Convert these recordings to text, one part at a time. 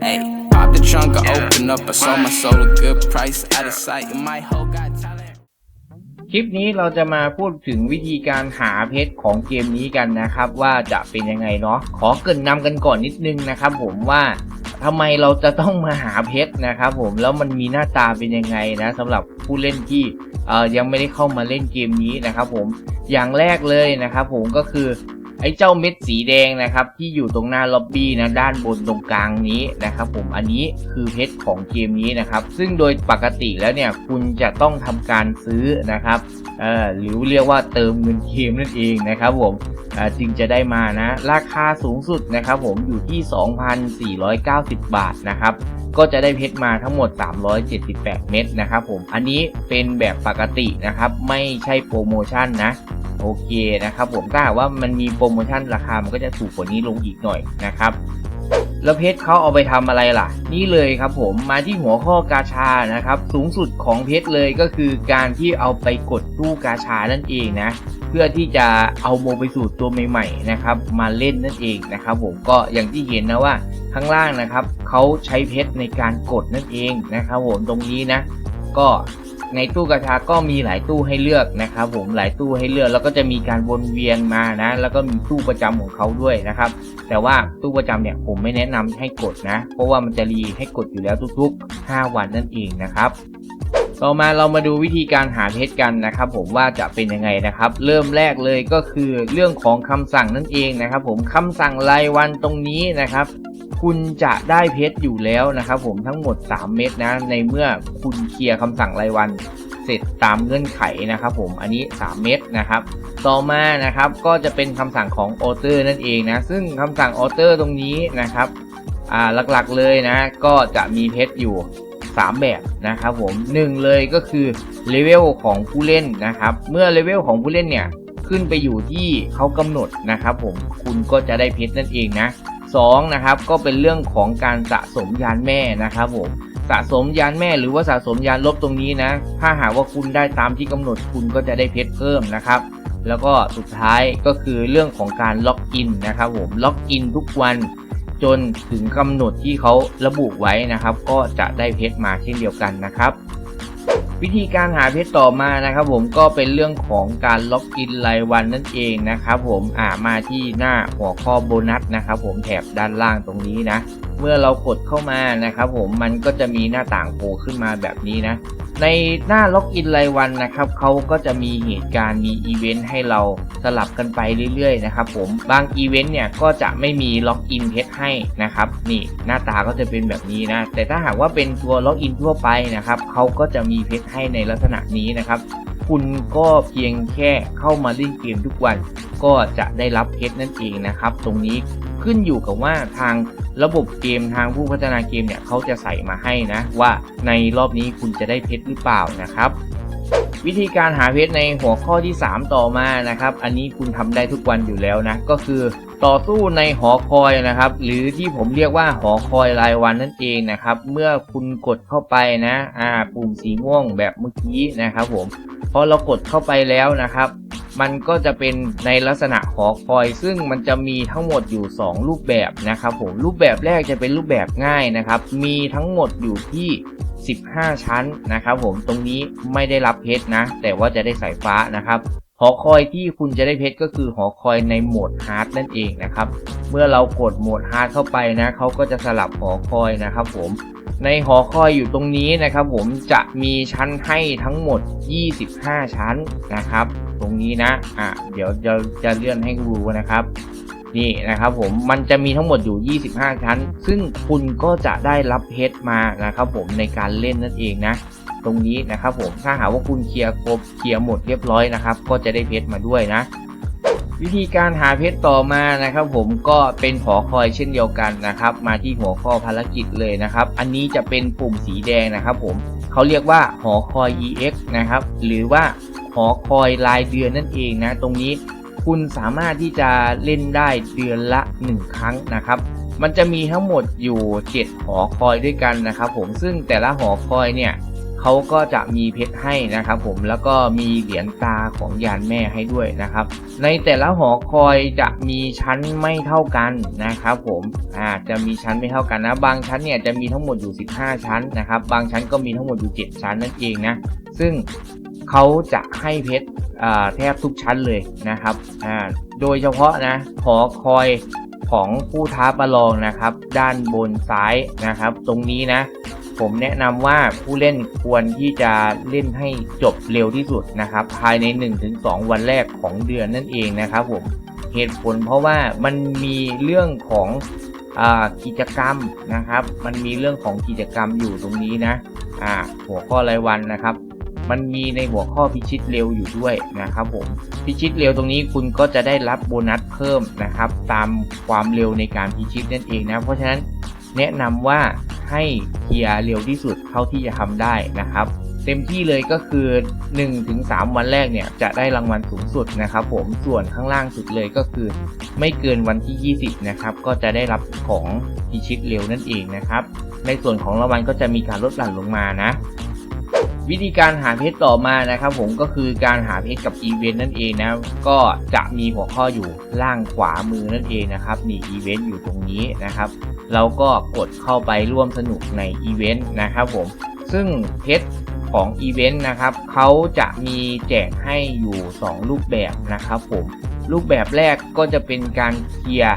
Hey, pop the trunk, I open up. I sold my soul a good price. Out of sight, and my hoe got talent. คลิปนี้เราจะมาพูดถึงวิธีการหาเพชรของเกมนี้กันนะครับ ว่าจะเป็นยังไงเนาะขอเกรินนำกันก่อนนิดนึงนะครับ ผมว่าทำไมเราจะต้องมาหาเพชรนะครับ ผมแล้วมันมีหน้าตาเป็นยังไงนะสำหรับผู้เล่นที่เอ่อยังไม่ได้เข้ามาเล่นเกมนี้นะครับ ผมอย่างแรกเลยนะครับ ผมก็คือ ไอ้เจ้าเม็ดสีแดงนะครับที่อยู่ตรงหน้าล็อบบี้นะด้านบนตรงกลางนี้นะครับผมอันนี้คือเพชรของเกมนี้นะครับ ซึ่งโดยปกติแล้วเนี่ยคุณจะต้องทำการซื้อนะครับเอ่อหรือเรียกว่าเติมเงินเกมนั่นเองนะครับผม จึงจะได้มานะ ราคาสูงสุดนะครับผมอยู่ที่ 2,490 บาทนะครับก็จะได้เพชรมาทั้งหมด 378 เม็ดนะครับผม อันนี้เป็นแบบปกตินะครับ ไม่ใช่โปรโมชั่นนะ โอเคนะครับผมถ้าหากว่ามันมีโปรโมชั่นราคา มันก็จะถูกกว่านี้ลงอีกหน่อยนะครับ แล้วเพชรเขาเอาไปทำอะไรล่ะ นี่เลยครับผม มาที่หัวข้อกาชานะครับ สูงสุดของเพชรเลยก็คือการที่เอาไปกดตู้กาชานั่นเองนะ เพื่อที่จะเอาโมไปสู่ตัวใหม่ๆนะครับมาเล่นนั่นเองนะครับ ผมก็อย่างที่เห็นนะว่าข้างล่างนะครับเขาใช้เพชรในการกดนั่นเองนะครับผมตรงนี้นะ ก็ในตู้กาชาก็มีหลายตู้ให้เลือกนะครับ ผมหลายตู้ให้เลือกแล้วก็จะมีการวนเวียนมานะ แล้วก็มีตู้ประจำของเขาด้วยนะครับ แต่ว่าตู้ประจำเนี่ยผมไม่แนะนำให้กดนะ เพราะว่ามันจะรีให้กดอยู่แล้วทุกๆ 5 วันนั่นเองนะครับ ต่อมาเรามาดูวิธีการหาเพชรกันนะครับผมว่าจะเป็นยังไงนะครับ เริ่มแรกเลยก็คือเรื่องของคำสั่งนั่นเองนะครับ ผมคำสั่งรายวันตรงนี้นะครับ คุณจะได้เพชรอยู่แล้วนะครับ ผมทั้งหมด 3 เม็ดนะ ในเมื่อคุณเคลียร์คำสั่งรายวันเสร็จตามเงื่อนไขนะครับ ผมอันนี้ 3 เม็ดนะครับ ต่อมานะครับก็จะเป็นคำสั่งของออเตอร์นั่นเองนะซึ่งคำสั่งออเตอร์ตรงนี้นะครับหลักๆเลยนะ ก็จะมีเพชรอยู่ 3 แบบนะครับผมหนึ่งเลยก็คือเลเวลของผู้เล่นนะครับ เมื่อเลเวลของผู้เล่นเนี่ยขึ้นไปอยู่ที่เขากำหนดนะครับผมคุณก็จะได้เพชรนั่นเองนะสองนะครับก็เป็นเรื่องของการสะสมยานแม่นะครับผมสะสมยานแม่หรือว่าสะสมยานลบตรงนี้นะ ถ้าหากว่าคุณได้ตามที่กำหนดคุณก็จะได้เพชรเพิ่มนะครับแล้วก็สุดท้ายก็คือเรื่องของการล็อกอินนะครับผมล็อกอินทุกวัน จนถึงกำหนดที่เขาระบุไว้นะครับ ก็จะได้เพชรมาเช่นเดียวกันนะครับ วิธีการหาเพชรต่อมานะครับ ผมก็เป็นเรื่องของการล็อกอินรายวันนั่นเองนะครับ ผมอ่ามาที่หน้าหัวข้อโบนัสนะครับ ผมแถบด้านล่างตรงนี้นะ เมื่อเรากดเข้ามานะครับผมมันก็จะมีหน้าต่างโผล่ขึ้นมาแบบนี้นะ ในหน้าล็อกอินรายวันนะครับเขาก็จะมีเหตุการณ์มีอีเวนต์ให้เราสลับกันไปเรื่อยๆนะครับผมบางอีเวนต์เนี่ยก็จะไม่มีล็อกอินเพชรให้นะครับนี่หน้าตาก็จะเป็นแบบนี้นะแต่ถ้าหากว่าเป็นตัวล็อกอินทั่วไปนะครับเขาก็จะมีเพชรให้ในลักษณะนี้นะครับคุณก็เพียงแค่เข้ามาเล่นเกมทุกวัน ก็จะได้รับเพชรนั่นเองนะครับ ตรงนี้ขึ้นอยู่กับว่าทาง ระบบเกมทางผู้พัฒนาเกมเนี่ยเขาจะใส่มาให้นะว่าในรอบนี้คุณจะได้เพชรหรือเปล่านะครับวิธีการหาเพชรในหัวข้อที่ 3 ต่อมานะครับ อันนี้คุณทำได้ทุกวันอยู่แล้วนะ ก็คือต่อสู้ในหอคอยนะครับ หรือที่ผมเรียกว่าหอคอยรายวันนั่นเองนะครับ เมื่อคุณกดเข้าไปนะ อ่า ปุ่มสีม่วงแบบเมื่อกี้นะครับ ผมพอเรากดเข้าไปแล้วนะครับ มันก็จะเป็นในลักษณะหอคอย ซึ่งมันจะมีทั้งหมดอยู่ 2 รูปแบบนะครับผมรูปแบบแรกจะเป็นรูปแบบง่ายนะครับ มีทั้งหมดอยู่ที่ 15 ชั้นนะครับผมตรงนี้ไม่ได้รับเพชรนะ แต่ว่าจะได้สายฟ้านะครับหอคอยที่คุณจะได้เพชรก็คือหอคอยในโหมดฮาร์ดนั่นเองนะครับ เมื่อเรากดโหมดฮาร์ดเข้าไปนะเขาก็จะสลับหอคอยนะครับผม ในหอคอยอยู่ตรงนี้นะครับ ผมจะมีชั้นให้ทั้งหมด 25 ชั้นนะครับ ตรงนี้นะอะเดี๋ยวจะจะเลื่อนให้ดูนะครับนี่นะครับผมมันจะมีทั้งหมดอยู่ 25 ชั้น ซึ่งคุณก็จะได้รับเพชรมานะครับผมในการเล่นนั่นเองนะ ตรงนี้นะครับผมถ้าหากว่าคุณเคลียร์ครบเคลียร์หมดเรียบร้อยนะครับ ก็จะได้เพชรมาด้วยนะ วิธีการหาเพชรต่อมานะครับ ผมก็เป็นหอคอยเช่นเดียวกันนะครับ มาที่หัวข้อภารกิจเลยนะครับ อันนี้จะเป็นปุ่มสีแดงนะครับ ผมเขาเรียกว่าหอคอย EX นะครับ หรือว่าหอคอยรายเดือนนั่นเองนะ ตรงนี้คุณสามารถที่จะเล่นได้เดือนละ 1 ครั้งนะครับ มันจะมีทั้งหมดอยู่ 7 หอคอยด้วยกันนะครับ ผมซึ่งแต่ละหอคอยเนี่ย เขาก็จะมีเพชรให้นะครับผมแล้วก็มีเหรียญตาของยานแม่ให้ด้วยนะครับ ในแต่ละหอคอยจะมีชั้นไม่เท่ากันนะครับผมอ่าจะมีชั้นไม่เท่ากันนะ บางชั้นเนี่ยจะมีทั้งหมดอยู่ 15 ชั้นนะครับบางชั้นก็มีทั้งหมดอยู่ 7 ชั้นนั่นเองนะซึ่งเขาจะให้เพชรแทบทุกชั้นเลยนะครับอ่าโดยเฉพาะนะหอคอยของผู้ท้าประลองนะครับ ด้านบนซ้ายนะครับ ตรงนี้นะ ผมแนะนำว่าผู้เล่นควรที่จะเล่นให้จบเร็วที่สุดนะครับ ภายใน 1-2 วันแรกของเดือนนั่นเองนะครับผมเหตุผลเพราะว่ามันมีเรื่องของอกิจกรรมนะครับ มันมีเรื่องของกิจกรรมอยู่ตรงนี้นะอ่าหัวข้อรายวันนะครับ มันมีในหัวข้อพิชิตเร็วอยู่ด้วยนะครับผมพิชิตเร็วตรงนี้คุณก็จะได้รับโบนัสเพิ่มนะครับ ตามความเร็วในการพิชิตนั่นเองนะเพราะฉะนั้นแนะนำว่า ให้เคลียร์เร็วที่สุดเท่าที่จะทำได้นะครับ เต็มที่เลยก็คือ 1-3 วันแรกเนี่ยจะได้รางวัลสูงสุดนะครับ ผมส่วนข้างล่างสุดเลยก็คือ ไม่เกินวันที่ 20 นะครับ ก็จะได้รับของพิชิตเร็วนั่นเองนะครับ ในส่วนของรางวัลก็จะมีการลดหลั่นลงมานะวิธีการหาเพชรต่อมานะครับผมก็คือการหาเพชรกับอีเวนต์นั่นเองนะก็จะมีหัวข้ออยู่ล่างขวามือนั่นเองนะครับมีอีเวนต์อยู่ตรงนี้นะครับ เราก็กดเข้าไปร่วมสนุกในอีเวนต์นะครับผมซึ่งเพชรของอีเวนต์นะครับเขาจะมีแจกให้อยู่ 2 รูปแบบนะครับผมรูปแบบแรกก็จะเป็นการเคลียร์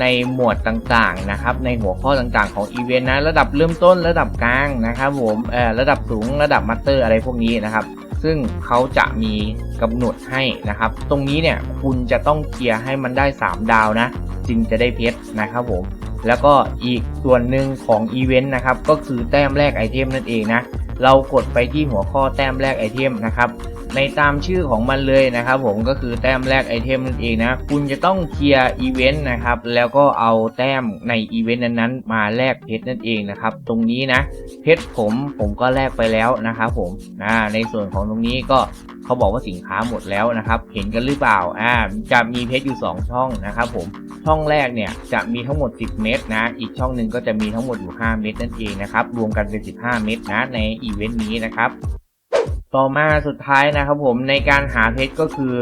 ในหมวดต่างๆนะครับ ในหัวข้อต่างๆของอีเวนต์นะระดับเริ่มต้นระดับกลางนะครับผมเอ่อระดับสูงระดับมาสเตอร์อะไรพวกนี้นะครับ ซึ่งเขาจะมีกำหนดให้นะครับ ตรงนี้เนี่ยคุณจะต้องเคลียร์ให้มันได้ 3 ดาวนะจึงจะได้เพชรนะครับผม แล้วก็อีกส่วนหนึ่งของอีเวนต์นะครับก็คือแต้มแรกไอเทมนั่นเองนะเรากดไปที่หัวข้อแต้มแรกไอเทมนะครับในตามชื่อของมันเลยนะครับ ผมก็คือแต้มแรกไอเทมนั่นเองนะคุณจะต้องเคลียร์อีเวนต์นะครับแล้วก็เอาแต้มในอีเวนต์นั้นๆ มาแลกเพชรนั่นเองนะครับตรงนี้นะเพชรผมผมก็แลกไปแล้วนะครับผมในส่วนของตรงนี้ก็ เขาบอกว่าสินค้าหมดแล้วนะครับ เห็นกันหรือเปล่าอ่าจะมีเพชรอยู่ 2 ช่องนะครับผมช่องแรกเนี่ยจะมีทั้งหมด 10 เม็ดนะ อีกช่องหนึ่งก็จะมีทั้งหมดอยู่ 5 เม็ดนั่นเองนะครับรวมกันเป็น 15 เม็ดนะในอีเวนต์นี้นะครับต่อมาสุดท้ายนะครับผมในการหาเพชรก็คือ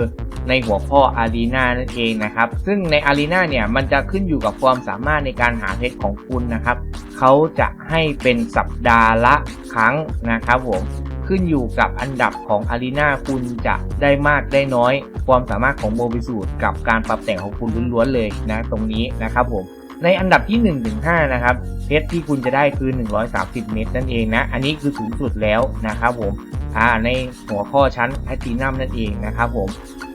ในหัวข้ออารีนานั่นเองนะครับ ซึ่งในอารีนาเนี่ยมันจะขึ้นอยู่กับความสามารถในการหาเพชรของคุณนะครับ เขาจะให้เป็นสัปดาห์ละครั้งนะครับผม ขึ้นอยู่กับอันดับของอารีนาคุณจะได้มากได้น้อย ความสามารถของโมบิสูตรกับการปรับแต่งของคุณล้วนๆเลยนะตรงนี้นะครับผมในอันดับที่1นถึงหนะครับเพชรที่คุณจะได้คือ 130 เมตรนั่นเองนะ อันนี้คือสูงสุดแล้วนะครับผมอ่าในหัวข้อชั้นแพลตินัมนั่นเองนะครับผม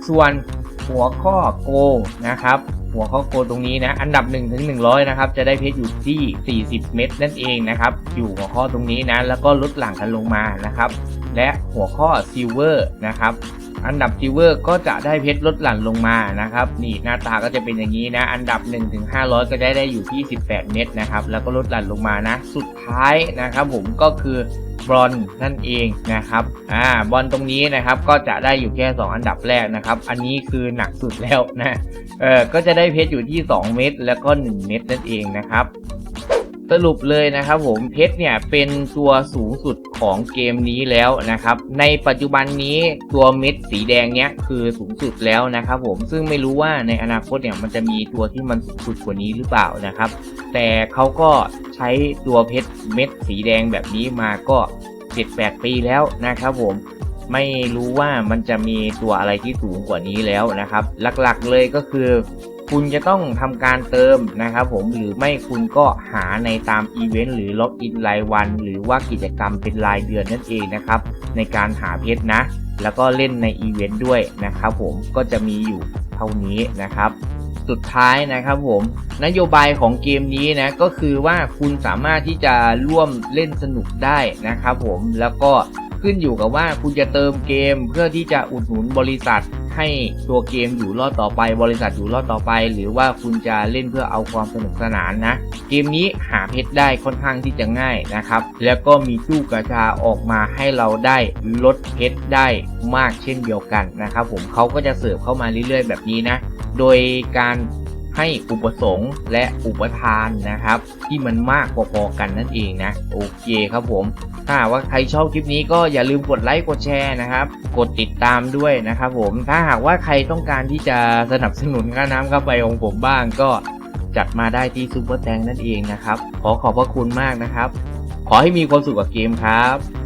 ส่วนหัวข้อโกนะครับ หัวข้อโกตรงนี้นะ อันดับ1ถึง100นะครับ จะได้เพชรอยู่ที่ 40 เม็ดนั่นเองนะครับ อยู่หัวข้อตรงนี้นะ แล้วก็ลดหลั่งกันลงมานะครับ และหัวข้อซิลเวอร์นะครับอันดับซิลเวอร์ก็จะได้เพชรลดหลั่นลงมานะครับ นี่หน้าตาก็จะเป็นอย่างนี้นะ อันดับ1ถึง500 ก็จะได้อยู่ที่ 18 เม็ดนะครับ แล้วก็ลดหลั่นลงมานะ สุดท้ายนะครับผมก็คือ บอลนั่นเองนะครับอ่าบอลตรงนี้นะครับก็จะได้อยู่แค่ 2 อันดับแรกนะครับ อันนี้คือหนักสุดแล้วนะเออก็จะได้เพชรอยู่ที่ 2 เม็ดแล้วก็ 1 เม็ดนั่นเองนะครับ สรุปเลยนะครับผมเพชรเนี่ยเป็นตัวสูงสุดของเกมนี้แล้วนะครับ ในปัจจุบันนี้ตัวเม็ดสีแดงเนี้ยคือสูงสุดแล้วนะครับผมซึ่งไม่รู้ว่าในอนาคตเนี่ยมันจะมีตัวที่มันสูงสุดกว่านี้หรือเปล่านะครับ แต่เขาก็ใช้ตัวเพชรเม็ดสีแดงแบบนี้มาก็7-8ปีแล้วนะครับผมไม่รู้ว่ามันจะมีตัวอะไรที่สูงกว่านี้แล้วนะครับ หลักๆเลยก็คือ คุณจะต้องทำการเติมนะครับผมหรือไม่คุณก็หาในตามอีเวนต์หรือล็อกอินรายวัน หรือว่ากิจกรรมเป็นรายเดือนนั่นเองนะครับ ในการหาเพชรนะ แล้วก็เล่นในอีเวนต์ด้วยนะครับผมก็จะมีอยู่เท่านี้นะครับ สุดท้ายนะครับผมนโยบายของเกมนี้นะก็คือว่าคุณสามารถที่จะร่วมเล่นสนุกได้นะครับผมแล้วก็ขึ้นอยู่กับว่าคุณจะเติมเกมเพื่อที่จะอุดหนุนบริษัท ให้ตัวเกมอยู่รอดต่อไป บริษัทอยู่รอดต่อไป หรือว่าคุณจะเล่นเพื่อเอาความสนุกสนานนะ เกมนี้หาเพชรได้ค่อนข้างที่จะง่ายนะครับ แล้วก็มีตู้กระชาออกมาให้เราได้ลดเพชรได้มากเช่นเดียวกันนะครับผมเขาก็จะเสิร์ฟเข้ามาเรื่อยๆ แบบนี้นะ โดยการ ให้อุปสงค์และอุปทานนะครับ ที่มันมากพอๆกันนั่นเองนะโอเคครับผม ถ้าว่าใครชอบคลิปนี้ก็อย่าลืมกดไลค์กดแชร์นะครับ กดติดตามด้วยนะครับผมถ้าหากว่าใครต้องการที่จะสนับสนุนค่าน้ำค่าไฟของผมบ้างก็จัดมาได้ที่ซูเปอร์แตงนั่นเองนะครับ ขอขอบพระคุณมากนะครับ ขอให้มีความสุขกับเกมครับ